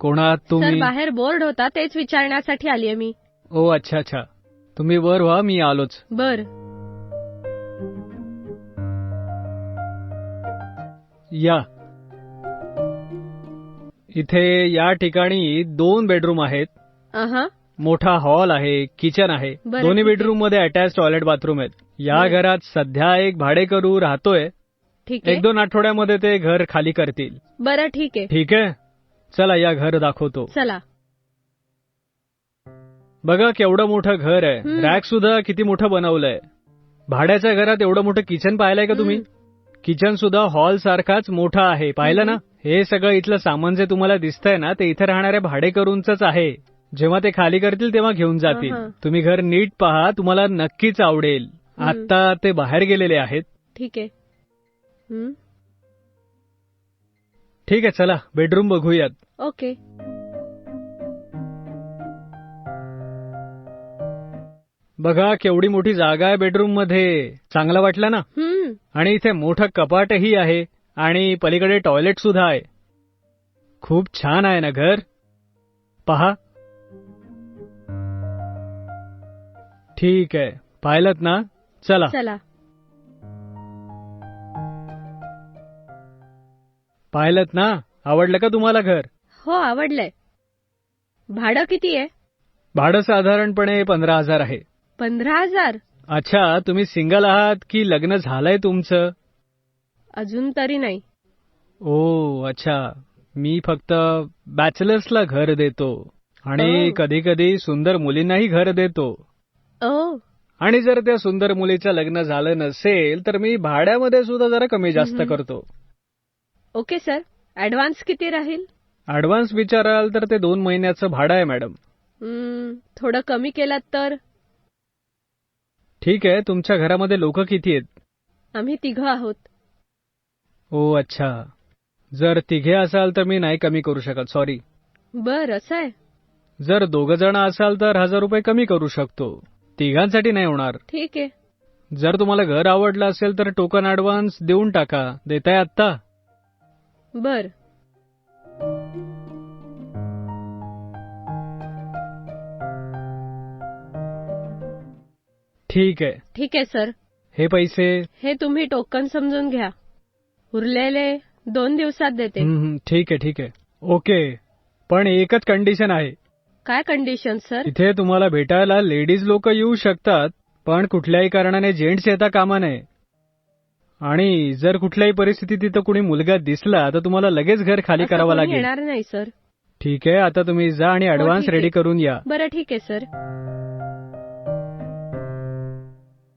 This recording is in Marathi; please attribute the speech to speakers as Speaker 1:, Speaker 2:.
Speaker 1: कोण
Speaker 2: सर
Speaker 1: तुम्ही?
Speaker 2: बाहेर बोर्ड होता तेच विचारण्यासाठी आलीये मी.
Speaker 1: ओ अच्छा अच्छा. तुम्ही वर व्हा मी आलोच.
Speaker 2: बर.
Speaker 1: या. इथे या ठिकाणी दोन बेडरूम आहेत.
Speaker 2: अहा.
Speaker 1: मोठा हॉल आहे किचन आहे.
Speaker 2: बरं,
Speaker 1: दोन्ही
Speaker 2: ठीक आहे.
Speaker 1: बेडरूममध्ये अटॅच टॉयलेट बाथरूम आहेत. या
Speaker 2: बरं.
Speaker 1: घरात सध्या एक भाडेकरू राहतोय.
Speaker 2: ठीक
Speaker 1: एक
Speaker 2: आहे
Speaker 1: दोन आठवड्यामध्ये ते घर खाली करतील.
Speaker 2: बरं ठीक आहे.
Speaker 1: ठीक आहे? चला या घर दाखवतो.
Speaker 2: चला.
Speaker 1: बघा केवढं मोठं घर आहे.
Speaker 2: हम्म.
Speaker 1: रॅक सुद्धा किती मोठं बनवलंय. भाड्याच्या घरात एवढं मोठं किचन पाहिलंय का तुम्ही? किचन सुद्धा हॉल सारखाच मोठा आहे. पाहिलं ना? हे सगळं इथलं सामान जे तुम्हाला दिसतंय ना ते इथे राहणाऱ्या भाडेकरूंच आहे. जेव्हा ते खाली करतील तेव्हा घेऊन जातील.
Speaker 2: अहं.
Speaker 1: तुम्ही घर नीट पहा तुम्हाला नक्कीच आवडेल.
Speaker 2: हम्म.
Speaker 1: आता ते बाहेर गेलेले आहेत.
Speaker 2: ठीक आहे.
Speaker 1: ठीक आहे चला. बेडरूम बघूयात.
Speaker 2: ओके
Speaker 1: बघा केवढी मोठी जागा आहे बेडरूममध्ये. चांगलं वाटलं ना? आणि इथे मोठं कपाटही आहे आणि पलीकडे टॉयलेट सुद्धा आहे. खूप छान आहे ना घर? पहा. ठीक आहे. पाहिलं ना? चला.
Speaker 2: चला.
Speaker 1: पाहिलं ना? आवडलं का तुम्हाला घर?
Speaker 2: हो आवडलंय. भाडं किती आहे?
Speaker 1: भाडं साधारणपणे पंधरा हजार आहे.
Speaker 2: पंधरा हजार?
Speaker 1: अच्छा तुम्ही सिंगल आहात की लग्न झालंय तुमचं?
Speaker 2: अजून तरी नाही.
Speaker 1: ओ अच्छा. मी फक्त बॅचलर्सला घर देतो. आणि
Speaker 2: ओ.
Speaker 1: कधी कधी सुंदर मुलींनाही घर देतो.
Speaker 2: ओ.
Speaker 1: आणि जर त्या सुंदर मुलीचं लग्न झालं नसेल तर मी भाड्यामध्ये सुद्धा जरा कमी जास्त. करतो.
Speaker 2: Okay sir. ऍडव्हान्स किती राहील?
Speaker 1: ऍडव्हान्स विचाराल तर ते दोन महिन्याचं भाडं आहे मॅडम.
Speaker 2: थोडं कमी केलात तर?
Speaker 1: ठीक आहे तुमच्या घरामध्ये लोक किती आहेत?
Speaker 2: आम्ही तिघं आहोत.
Speaker 1: ओ अच्छा. जर तिघे असाल तर मी नाही कमी करू शकत सॉरी
Speaker 2: बर असं आहे.
Speaker 1: जर दोघ जण असाल तर हजार रुपये कमी करू शकतो. तिघांसाठी नाही होणार.
Speaker 2: ठीक आहे.
Speaker 1: जर तुम्हाला घर आवडलं असेल तर टोकन ऍडव्हान्स देऊन टाका. देताय आत्ता?
Speaker 2: बर.
Speaker 1: ठीक आहे.
Speaker 2: ठीक आहे सर.
Speaker 1: हे पैसे?
Speaker 2: हे तुम्ही टोकन समजून घ्या. उरलेले दोन दिवसात देते.
Speaker 1: ठीक आहे ठीक आहे. ओके. पण एकच कंडिशन आहे.
Speaker 2: काय कंडिशन सर?
Speaker 1: इथे तुम्हाला भेटायला लेडीज लोक येऊ शकतात पण कुठल्याही कारणाने जेंट्स येता कामा नये. आणि जर कुठल्याही परिस्थितीत तिथं कुणी मुलगा दिसला तर तुम्हाला लगेच घर खाली
Speaker 2: असं
Speaker 1: करावं
Speaker 2: कोणी
Speaker 1: लागेल.
Speaker 2: येणार नाही सर.
Speaker 1: ठीक आहे आता तुम्ही जा आणि ऍडव्हान्स
Speaker 2: ठीक आहे.
Speaker 1: रेडी करून या.
Speaker 2: बरं ठीक आहे सर.